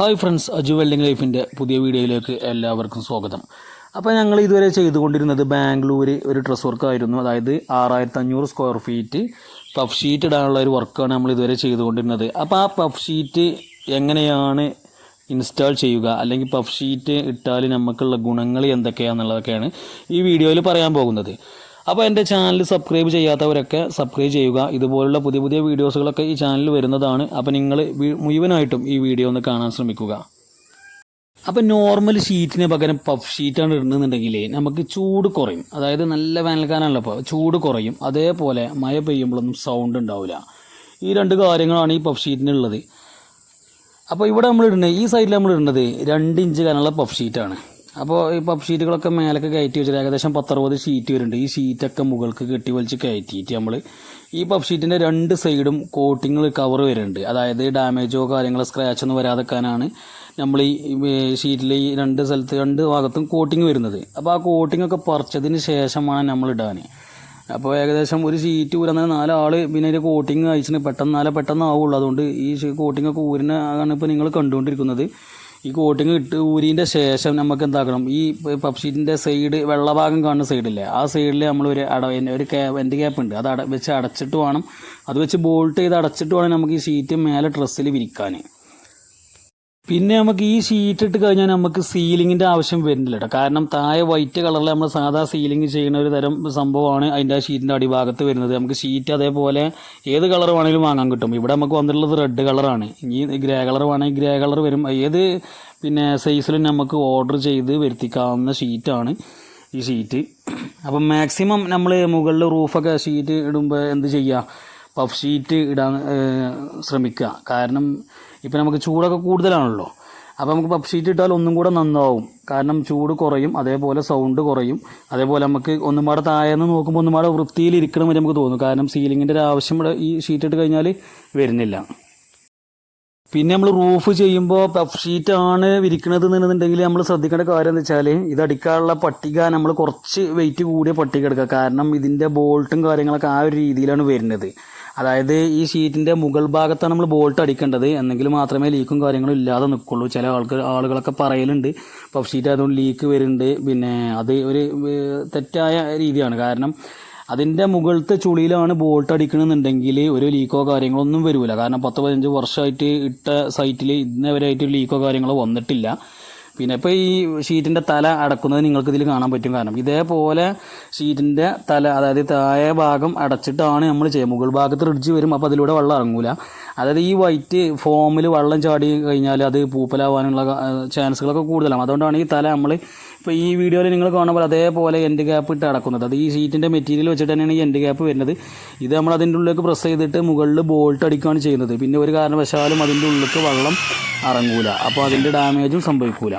Hi friends Aju welding ലൈഫിന്റെ പുതിയ വീഡിയോയിലേക്ക് എല്ലാവർക്കും സ്വാഗതം. അപ്പോൾ ഞങ്ങൾ ഇതുവരെ ചെയ്തുകൊണ്ടിരുന്നത് ബാംഗ്ലൂർ ഒരു ഡ്രസ് വർക്കായിരുന്നു അതായത് ആറായിരത്തി അഞ്ഞൂറ് സ്ക്വയർ ഫീറ്റ് പഫ് ഷീറ്റ് ഇടാനുള്ള ഒരു വർക്കാണ് നമ്മൾ ഇതുവരെ ചെയ്തുകൊണ്ടിരുന്നത്. അപ്പോൾ ആ പഫ് ഷീറ്റ് എങ്ങനെയാണ് ഇൻസ്റ്റാൾ ചെയ്യുക? അല്ലെങ്കിൽ പഫ് ഷീറ്റ് ഇട്ടാൽ നമുക്കുള്ള ഗുണങ്ങൾ എന്തൊക്കെയാണെന്നുള്ളതൊക്കെയാണ് ഈ വീഡിയോയിൽ പറയാൻ പോകുന്നത്. അപ്പോൾ എന്റെ ചാനൽ സബ്സ്ക്രൈബ് ചെയ്യാത്തവരൊക്കെ സബ്സ്ക്രൈബ് ചെയ്യുക. ഇതുപോലുള്ള പുതിയ പുതിയ വീഡിയോസുകളൊക്കെ ഈ ചാനലിൽ വരുന്നതാണ്. അപ്പോൾ നിങ്ങൾ മുഴുവനായിട്ടും ഈ വീഡിയോ ഒന്ന് കാണാൻ ശ്രമിക്കുക. അപ്പോൾ നോർമൽ ഷീറ്റിന് പകരം പഫ് ഷീറ്റാണ് ഇടുന്നുണ്ടെങ്കിൽ നമുക്ക് ചൂട് കുറയും. അതായത് നല്ല വേനൽക്കാലമാണല്ലോ അപ്പോൾ ചൂട് കുറയും. അതേപോലെ മഴ പെയ്യുമ്പോഴൊന്നും സൗണ്ട് ഉണ്ടാവില്ല ഈ രണ്ട് കാര്യങ്ങളാണ് ഈ പഫ് ഷീറ്റിനുള്ളത് അപ്പോൾ ഇവിടെ നമ്മൾ ഇടുന്നത് ഈ സൈഡിൽ നമ്മൾ ഇടുന്നത് രണ്ട് ഇഞ്ച് കനുള്ള പഫ് ഷീറ്റാണ് അപ്പോൾ ഈ പബ് ഷീറ്റുകളൊക്കെ മേലൊക്കെ കയറ്റി വെച്ചിട്ട് ഏകദേശം പത്തറുപത് ഷീറ്റ് വരുന്നുണ്ട്. ഈ ഷീറ്റൊക്കെ മുകൾക്ക് കെട്ടി വലിച്ച് കയറ്റിയിട്ട് നമ്മൾ ഈ പബ് ഷീറ്റിന്റെ രണ്ട് സൈഡും കോട്ടിങ്ങൾ കവർ വരുന്നുണ്ട്. അതായത് ഡാമേജോ കാര്യങ്ങളോ സ്ക്രാച്ച് ഒന്നും വരാതെക്കാനാണ് നമ്മൾ ഈ ഷീറ്റിൽ ഈ രണ്ട് സ്ഥലത്ത് രണ്ട് ഭാഗത്തും കോട്ടിങ് വരുന്നത്. അപ്പോൾ ആ കോട്ടിംഗ് ഒക്കെ പറിച്ചതിന് ശേഷമാണ് നമ്മൾ ഇടാൻ അപ്പോൾ ഏകദേശം ഒരു ഷീറ്റ് ഊരുന്ന നാലാൾ പിന്നെ ഒരു കോട്ടിങ് അയച്ചിന് പെട്ടെന്ന് നാളെ പെട്ടെന്ന് ആവുള്ളൂ അതുകൊണ്ട് ഈ കോട്ടിംഗ് ഒക്കെ ഊരിന ആണ് ഇപ്പോൾ നിങ്ങൾ കണ്ടുകൊണ്ടിരിക്കുന്നത്. ഈ കോട്ടിങ് ഇട്ട് ഊരിന്റെ ശേഷം നമുക്ക് എന്താക്കണം? ഈ പപ്ഷീറ്റിന്റെ സൈഡ് വെള്ളഭാഗം കാണുന്ന സൈഡില്ലേ ആ സൈഡിൽ നമ്മൾ ഒരു അട ഒരു എന്റെ ക്യാപ്പ് ഉണ്ട്? അത് അട വെച്ച് അടച്ചിട്ട് വേണം. അത് വെച്ച് ബോൾട്ട് ചെയ്ത് അടച്ചിട്ട് വേണം നമുക്ക് ഈ ഷീറ്റ് മേലെ ഡ്രസ്സിൽ വിരിക്കാൻ പിന്നെ നമുക്ക് ഈ ഷീറ്റ് ഇട്ട് കഴിഞ്ഞാൽ നമുക്ക് സീലിങ്ങിന്റെ ആവശ്യം വരുന്നില്ല കേട്ടോ കാരണം താഴെ വൈറ്റ് കളറിൽ നമ്മൾ സാധാ സീലിംഗ് ചെയ്യുന്ന ഒരു തരം സംഭവമാണ് അതിന്റെ ആ ഷീറ്റിന്റെ അടിഭാഗത്ത് വരുന്നത്. നമുക്ക് ഷീറ്റ് അതേപോലെ ഏത് കളർ വേണമെങ്കിലും വാങ്ങാൻ കിട്ടും. ഇവിടെ നമുക്ക് വന്നിട്ടുള്ളത് റെഡ് കളറാണ് ഇനി ഗ്രേ കളർ വേണമെങ്കിൽ ഗ്രേ കളർ വരും. ഏത് പിന്നെ സൈസിലും നമുക്ക് ഓർഡർ ചെയ്ത് വരുത്തിക്കാവുന്ന ഷീറ്റാണ് ഈ ഷീറ്റ് അപ്പം മാക്സിമം നമ്മൾ മുകളിൽ റൂഫൊക്കെ ഷീറ്റ് ഇടുമ്പോൾ എന്ത് ചെയ്യുക പഫ് ഷീറ്റ് ഇടാൻ ശ്രമിക്കുക. കാരണം ഇപ്പം നമുക്ക് ചൂടൊക്കെ കൂടുതലാണല്ലോ. അപ്പോൾ നമുക്ക് പപ്പ് ഷീറ്റ് ഇട്ടാൽ ഒന്നും കൂടെ നന്നാവും. കാരണം ചൂട് കുറയും അതേപോലെ സൗണ്ട് കുറയും. അതേപോലെ നമുക്ക് ഒന്നും പാടെ താഴെന്ന് നോക്കുമ്പോൾ ഒന്നും പാടെ വൃത്തിയിൽ ഇരിക്കണം വരെ നമുക്ക് തോന്നും. കാരണം സീലിങ്ങിന്റെ ഒരു ആവശ്യം ഇവിടെ ഈ ഷീറ്റ് ഇട്ട് കഴിഞ്ഞാൽ വരുന്നില്ല. പിന്നെ നമ്മൾ റൂഫ് ചെയ്യുമ്പോൾ പഫ് ഷീറ്റ് ആണ് വിരിക്കണത് എന്നുണ്ടെങ്കിൽ നമ്മൾ ശ്രദ്ധിക്കേണ്ട കാര്യം എന്ന് വെച്ചാൽ ഇത് അടിക്കാനുള്ള പട്ടിക നമ്മൾ കുറച്ച് വെയിറ്റ് കൂടിയ പട്ടിക എടുക്കുക. കാരണം ഇതിന്റെ ബോൾട്ടും കാര്യങ്ങളൊക്കെ ആ ഒരു രീതിയിലാണ് വരുന്നത്. അതായത് ഈ ഷീറ്റിന്റെ മുകൾ ഭാഗത്താണ് നമ്മൾ ബോൾട്ട് അടിക്കേണ്ടത്. എന്നെങ്കിൽ മാത്രമേ ലീക്കും കാര്യങ്ങളും ഇല്ലാതെ നിൽക്കുള്ളൂ. ചില ആൾക്ക് ആളുകളൊക്കെ പറയലുണ്ട്. പഫ് ഷീറ്റ് ആയതുകൊണ്ട് ലീക്ക് വരുന്നുണ്ട്. പിന്നെ അത് ഒരു തെറ്റായ രീതിയാണ്. കാരണം അതിന്റെ മുകളിലത്തെ ചുളിയിലാണ് ബോൾട്ട് അടിക്കണമെന്നുണ്ടെങ്കിൽ ഒരു ലീക്കോ കാര്യങ്ങളോ ഒന്നും വരില്ല കാരണം പത്ത് പതിനഞ്ച് വർഷമായിട്ട് ഇട്ട സൈറ്റിൽ ഇന്നവരായിട്ട് ലീക്കോ കാര്യങ്ങളോ വന്നിട്ടില്ല. പിന്നെ ഇപ്പോൾ ഈ ഷീറ്റിന്റെ തല അടക്കുന്നത് നിങ്ങൾക്ക് ഇതിൽ കാണാൻ പറ്റും കാരണം ഇതേപോലെ ഷീറ്റിന്റെ തല അതായത് താഴെ ഭാഗം അടച്ചിട്ടാണ് നമ്മൾ ചെയ്യുക. മുകൾ ഭാഗത്ത് റിഡ്ജ് വരും അപ്പോൾ അതിലൂടെ വെള്ളം ഇറങ്ങൂല. അതായത് ഈ വൈറ്റ് ഫോമിൽ വെള്ളം ചാടി കഴിഞ്ഞാൽ അത് പൂപ്പലാവാനുള്ള ചാൻസുകളൊക്കെ കൂടുതലാണ്. അതുകൊണ്ടാണ് ഈ തല നമ്മൾ ഇപ്പോൾ ഈ വീഡിയോയിൽ നിങ്ങൾ കാണുമ്പോൾ അതേപോലെ എൻഡ് ഗ്യാപ്പ് ഇട്ട് അടക്കുന്നത്. അത് ഈ ഷീറ്റിന്റെ മെറ്റീരിയൽ വെച്ചിട്ട് തന്നെയാണ് ഈ എൻഡ് ഗ്യാപ്പ് വരുന്നത്. ഇത് നമ്മൾ അതിന്റെ ഉള്ളിലേക്ക് പ്രസ് ചെയ്തിട്ട് മുകളിൽ ബോൾട്ട് അടിക്കുകയാണ് ചെയ്യുന്നത്. പിന്നെ ഒരു കാരണവശാലും അതിന്റെ ഉള്ളിലേക്ക് വെള്ളം ഇറങ്ങൂല. അപ്പോൾ അതിന്റെ ഡാമേജും സംഭവിക്കൂല.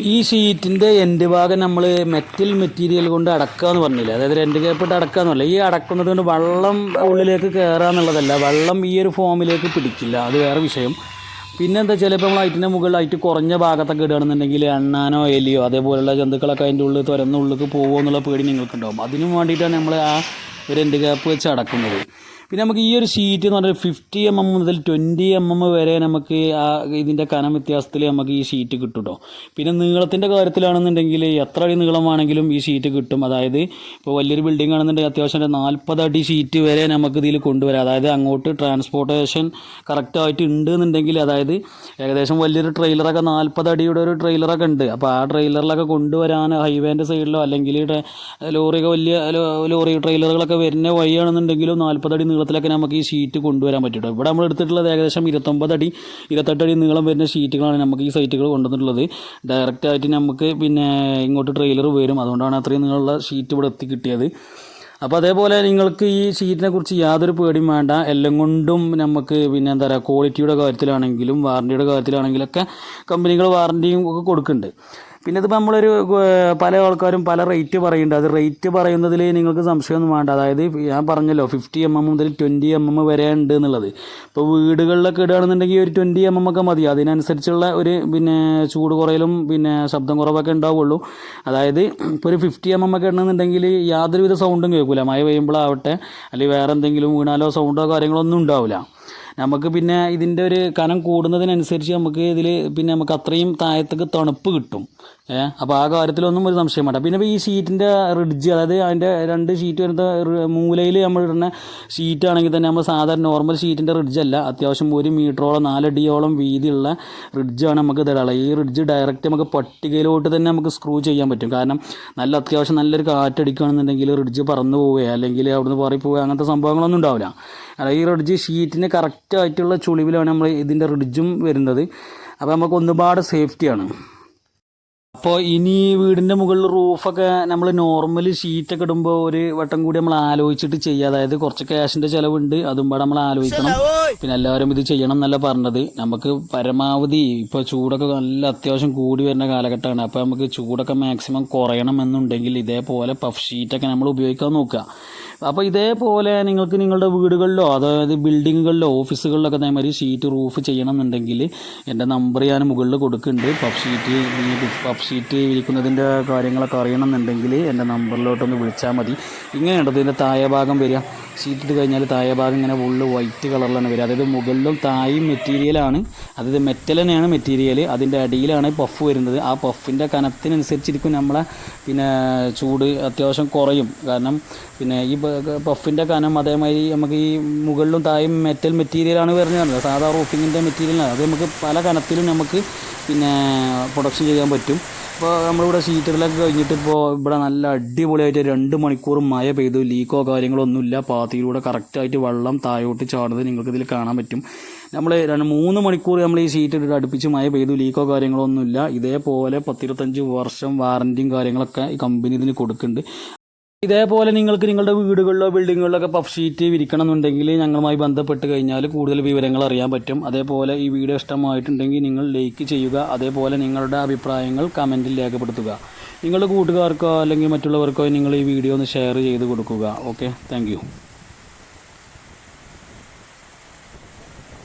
ഈ ഷീറ്റിന്റെ എൻഡ് ഭാഗം നമ്മൾ മെറ്റൽ മെറ്റീരിയൽ കൊണ്ട് അടക്കുക എന്ന് പറഞ്ഞില്ല? അതായത് രണ്ട് കേപ്പിട്ട് അടക്കുക എന്നല്ല ഈ അടക്കുന്നത് കൊണ്ട് വെള്ളം ഉള്ളിലേക്ക് കയറുക എന്നുള്ളതല്ല. വെള്ളം ഈ ഒരു ഫോമിലേക്ക് പിടിക്കില്ല. അത് വേറെ വിഷയം. പിന്നെ എന്താ ചിലപ്പോൾ നമ്മൾ ലൈറ്റിന്റെ മുകളിൽ കുറഞ്ഞ ഭാഗത്തൊക്കെ ഇടുകയാണെന്നുണ്ടെങ്കിൽ എണ്ണാനോ എലിയോ അതേപോലെയുള്ള ജന്തുക്കളൊക്കെ അതിന്റെ ഉള്ളിൽ തുരന്ന ഉള്ളിലേക്ക് പോകുമോ എന്നുള്ള പേടി നിങ്ങൾക്കുണ്ടാവും. അതിനു വേണ്ടിയിട്ടാണ് നമ്മൾ ആ ഒരു എൻഡ് കേപ്പ് വെച്ച് അടക്കുന്നത്. പിന്നെ നമുക്ക് ഈ ഒരു ഷീറ്റ് എന്ന് പറഞ്ഞാൽ ഫിഫ്റ്റി എം എം മുതൽ ട്വന്റി എം എം വരെ നമുക്ക് ആ ഇതിന്റെ കനം വ്യത്യാസത്തിൽ നമുക്ക് ഈ ഷീറ്റ് കിട്ടും കേട്ടോ പിന്നെ നീളത്തിന്റെ കാര്യത്തിലാണെന്നുണ്ടെങ്കിൽ എത്ര അടി നീളമാണെങ്കിലും ഈ ഷീറ്റ് കിട്ടും. അതായത് ഇപ്പോൾ വലിയൊരു ബിൽഡിംഗ് ആണെന്നുണ്ടെങ്കിൽ അത്യാവശ്യം ഒരു നാൽപ്പത് അടി ഷീറ്റ് വരെ നമുക്ക് ഇതിൽ കൊണ്ടുവരാം. അതായത് അങ്ങോട്ട് ട്രാൻസ്പോർട്ടേഷൻ കറക്റ്റായിട്ട് ഉണ്ട് എന്നുണ്ടെങ്കിൽ അതായത് ഏകദേശം വലിയൊരു ട്രെയിലറൊക്കെ നാൽപ്പത് അടിയുടെ ഒരു ട്രെയിലറൊക്കെ ഉണ്ട്. അപ്പോൾ ആ ട്രെയിലറിലൊക്കെ കൊണ്ടുവരാൻ ഹൈവേന്റെ സൈഡിലോ അല്ലെങ്കിൽ ലോറിയൊക്കെ വലിയ ലോറി ട്രെയിലറുകളൊക്കെ വരുന്ന വഴിയാണെന്നുണ്ടെങ്കിലും നാൽപ്പത് അടി നീളത്തിലൊക്കെ നമുക്ക് ഈ ഷീറ്റ് കൊണ്ടുവരാൻ പറ്റും ഇവിടെ നമ്മൾ എടുത്തിട്ടുള്ളത് ഏകദേശം ഇരുപത്തൊമ്പത് അടി ഇരുപത്തെട്ട് അടി നീളം വരുന്ന ഷീറ്റുകളാണ് നമുക്ക് ഈ സൈറ്റുകൾ കൊണ്ടുവന്നിട്ടുള്ളത്. ഡയറക്റ്റ് ആയിട്ട് നമുക്ക് പിന്നെ ഇങ്ങോട്ട് ട്രെയിലർ വരും. അതുകൊണ്ടാണ് അത്രയും നീളമുള്ള ഷീറ്റ് ഇവിടെ എത്തി കിട്ടിയത്. അപ്പോൾ അതേപോലെ നിങ്ങൾക്ക് ഈ ഷീറ്റിനെ കുറിച്ച് യാതൊരു പേടിയും വേണ്ട. എല്ലാം കൊണ്ടും നമുക്ക് പിന്നെ എന്താ പറയുക ക്വാളിറ്റിയുടെ കാര്യത്തിലാണെങ്കിലും വാറണ്ടിയുടെ കാര്യത്തിലാണെങ്കിലൊക്കെ കമ്പനികൾ വാറണ്ടിയും ഒക്കെ കൊടുക്കുന്നുണ്ട്. പിന്നെ ഇതിപ്പോൾ നമ്മളൊരു പല ആൾക്കാരും പല റേറ്റ് പറയുന്നുണ്ട്. അത് റേറ്റ് പറയുന്നതിൽ നിങ്ങൾക്ക് സംശയമൊന്നും വേണ്ട. അതായത് ഞാൻ പറഞ്ഞല്ലോ ഫിഫ്റ്റി എം എം മുതൽ ട്വന്റി എം എം വരെ ഉണ്ട് എന്നുള്ളത്. ഇപ്പോൾ വീടുകളിലൊക്കെ ഇടുകയാണെന്നുണ്ടെങ്കിൽ ഒരു ട്വന്റി എം എം ഒക്കെ മതി. അതിനനുസരിച്ചുള്ള ഒരു പിന്നെ ചൂട് കുറയലും പിന്നെ ശബ്ദം കുറവൊക്കെ ഉണ്ടാവുള്ളൂ. അതായത് ഇപ്പോൾ ഒരു ഫിഫ്റ്റി എം എം ഒക്കെ ഇടണമെന്നുണ്ടെങ്കിൽ യാതൊരുവിധ സൗണ്ടും കേൾക്കില്ല മഴ പെയ്യുമ്പോഴാവട്ടെ അല്ലെങ്കിൽ വേറെ എന്തെങ്കിലും വീണാലോ സൗണ്ടോ കാര്യങ്ങളോ ഒന്നും ഉണ്ടാവില്ല നമുക്ക് പിന്നെ ഇതിന്റെ ഒരു കനം കൂടുന്നതിനനുസരിച്ച് നമുക്ക് ഇതിൽ പിന്നെ നമുക്ക് അത്രയും താഴത്തേക്ക് തണുപ്പ് കിട്ടും. അപ്പോൾ ആ കാര്യത്തിലൊന്നും ഒരു സംശയം വേണ്ട. പിന്നെ ഇപ്പോൾ ഈ ഷീറ്റിന്റെ റിഡ്ജ് അതായത് അതിന്റെ രണ്ട് ഷീറ്റ് വരുന്ന മൂലയിൽ നമ്മൾ ഇടുന്ന ഷീറ്റ് ആണെങ്കിൽ തന്നെ നമ്മൾ സാധാരണ നോർമൽ ഷീറ്റിന്റെ റിഡ്ജ് അല്ല. അത്യാവശ്യം ഒരു മീറ്ററോളം നാലടിയോളം വീതിയുള്ള റിഡ്ജാണ് നമുക്ക് ഇതിടാനുള്ളത്. ഈ റിഡ്ജ് ഡയറക്റ്റ് നമുക്ക് പട്ടികയിലോട്ട് തന്നെ നമുക്ക് സ്ക്രൂ ചെയ്യാൻ പറ്റും. കാരണം നല്ല അത്യാവശ്യം നല്ലൊരു കാറ്റടിക്കുകയാണെന്നുണ്ടെങ്കിൽ റിഡ്ജ് പറന്നു പോവുകയോ അല്ലെങ്കിൽ അവിടുന്ന് പാറി പോവുക അങ്ങനത്തെ സംഭവങ്ങളൊന്നും ഉണ്ടാവില്ല. അല്ല ഈ റിഡ്ജ് ഷീറ്റിന് കറക്റ്റ് ആയിട്ടുള്ള ചുളിവിലാണ് നമ്മൾ ഇതിന്റെ റിഡ്ജും വരുന്നത്. അപ്പോൾ നമുക്ക് ഒന്നുപാട് സേഫ്റ്റിയാണ് അപ്പോൾ ഇനി വീടിന്റെ മുകളിൽ റൂഫൊക്കെ നമ്മൾ നോർമൽ ഷീറ്റൊക്കെ ഇടുമ്പോൾ ഒരു വട്ടം കൂടി നമ്മൾ ആലോചിച്ചിട്ട് ചെയ്യുക അതായത് കുറച്ച് ക്യാഷിന്റെ ചിലവുണ്ട് അതും പാടെ നമ്മൾ ആലോചിക്കണം. പിന്നെ എല്ലാവരും ഇത് ചെയ്യണം എന്നല്ല പറഞ്ഞത്. നമുക്ക് പരമാവധി ഇപ്പോൾ ചൂടൊക്കെ നല്ല അത്യാവശ്യം കൂടി വരുന്ന കാലഘട്ടമാണ്. അപ്പോൾ നമുക്ക് ചൂടൊക്കെ മാക്സിമം കുറയണം എന്നുണ്ടെങ്കിൽ ഇതേപോലെ പഫ് ഷീറ്റൊക്കെ നമ്മൾ ഉപയോഗിക്കാൻ നോക്കുക. അപ്പോൾ ഇതേപോലെ നിങ്ങൾക്ക് നിങ്ങളുടെ വീടുകളിലോ അതായത് ബിൽഡിങ്ങുകളിലോ ഓഫീസുകളിലൊക്കെ അതേമാതിരി ഷീറ്റ് റൂഫ് ചെയ്യണം എന്നുണ്ടെങ്കിൽ എന്റെ നമ്പർ ഞാൻ മുകളിൽ കൊടുക്കുന്നുണ്ട്. പഫ് ഷീറ്റ് പഫ് ഷീറ്റ് വിരിക്കുന്നതിന്റെ കാര്യങ്ങളൊക്കെ അറിയണമെന്നുണ്ടെങ്കിൽ എന്റെ നമ്പറിലോട്ടൊന്ന് വിളിച്ചാൽ മതി. ഇങ്ങനെയുണ്ട്? ഇതിന്റെ താഴെ ഭാഗം വരിക. ഷീറ്റ് ഇട്ട് കഴിഞ്ഞാൽ താഴെ ഭാഗം ഇങ്ങനെ ഫുള്ള് വൈറ്റ് കളറിലാണ് വരിക. അതായത് മുകളിലും തായും മെറ്റീരിയലാണ് അതായത് മെറ്റൽ തന്നെയാണ് മെറ്റീരിയൽ അതിന്റെ അടിയിലാണ് പഫ് വരുന്നത്. ആ പഫിന്റെ കനത്തിനനുസരിച്ചിരിക്കും നമ്മളെ പിന്നെ ചൂട് അത്യാവശ്യം കുറയും. കാരണം പിന്നെ ഈ പഫിന്റെ കനം അതേമാതിരി നമുക്ക് ഈ മുകളിലും തായും മെറ്റൽ മെറ്റീരിയലാണ് വരുന്നത് സാധാ റൂഫിങ്ങിന്റെ മെറ്റീരിയലാണ് അത് നമുക്ക് പല കനത്തിലും നമുക്ക് പിന്നെ പ്രൊഡക്ഷൻ ചെയ്യാൻ പറ്റും. ഇപ്പോൾ നമ്മളിവിടെ ഷീറ്റുകളൊക്കെ കഴിഞ്ഞിട്ട് ഇപ്പോൾ ഇവിടെ നല്ല അടിപൊളിയായിട്ട് രണ്ട് മണിക്കൂർ മഴ പെയ്തു ലീക്കോ കാര്യങ്ങളോ ഒന്നുമില്ല പാത്തിയിലൂടെ കറക്റ്റായിട്ട് വെള്ളം താഴോട്ട് ചാടുന്നത് നിങ്ങൾക്ക് ഇതിൽ കാണാൻ പറ്റും. നമ്മൾ രണ്ട് മൂന്ന് മണിക്കൂർ നമ്മൾ ഈ ഷീറ്റ് ഇട്ടിട്ട് അടുപ്പിച്ച് മഴ പെയ്തു ലീക്കോ കാര്യങ്ങളോ ഒന്നുമില്ല ഇതേപോലെ പത്തിരുപത്തഞ്ച് വർഷം വാറന്റിയും കാര്യങ്ങളൊക്കെ ഈ കമ്പനി ഇതിന് കൊടുക്കുന്നുണ്ട്. ഇതേപോലെ നിങ്ങൾക്ക് നിങ്ങളുടെ വീടുകളിലോ ബിൽഡിങ്ങുകളിലൊക്കെ പഫ് ഷീറ്റ് വിരിക്കണം എന്നുണ്ടെങ്കിൽ ഞങ്ങളുമായി ബന്ധപ്പെട്ട് കഴിഞ്ഞാൽ കൂടുതൽ വിവരങ്ങൾ അറിയാൻ പറ്റും. അതേപോലെ ഈ വീഡിയോ ഇഷ്ടമായിട്ടുണ്ടെങ്കിൽ നിങ്ങൾ ലൈക്ക് ചെയ്യുക. അതേപോലെ നിങ്ങളുടെ അഭിപ്രായങ്ങൾ കമന്റിൽ രേഖപ്പെടുത്തുക. നിങ്ങളുടെ കൂട്ടുകാർക്കോ അല്ലെങ്കിൽ മറ്റുള്ളവർക്കോ നിങ്ങൾ ഈ വീഡിയോ ഒന്ന് ഷെയർ ചെയ്ത് കൊടുക്കുക. Okay thank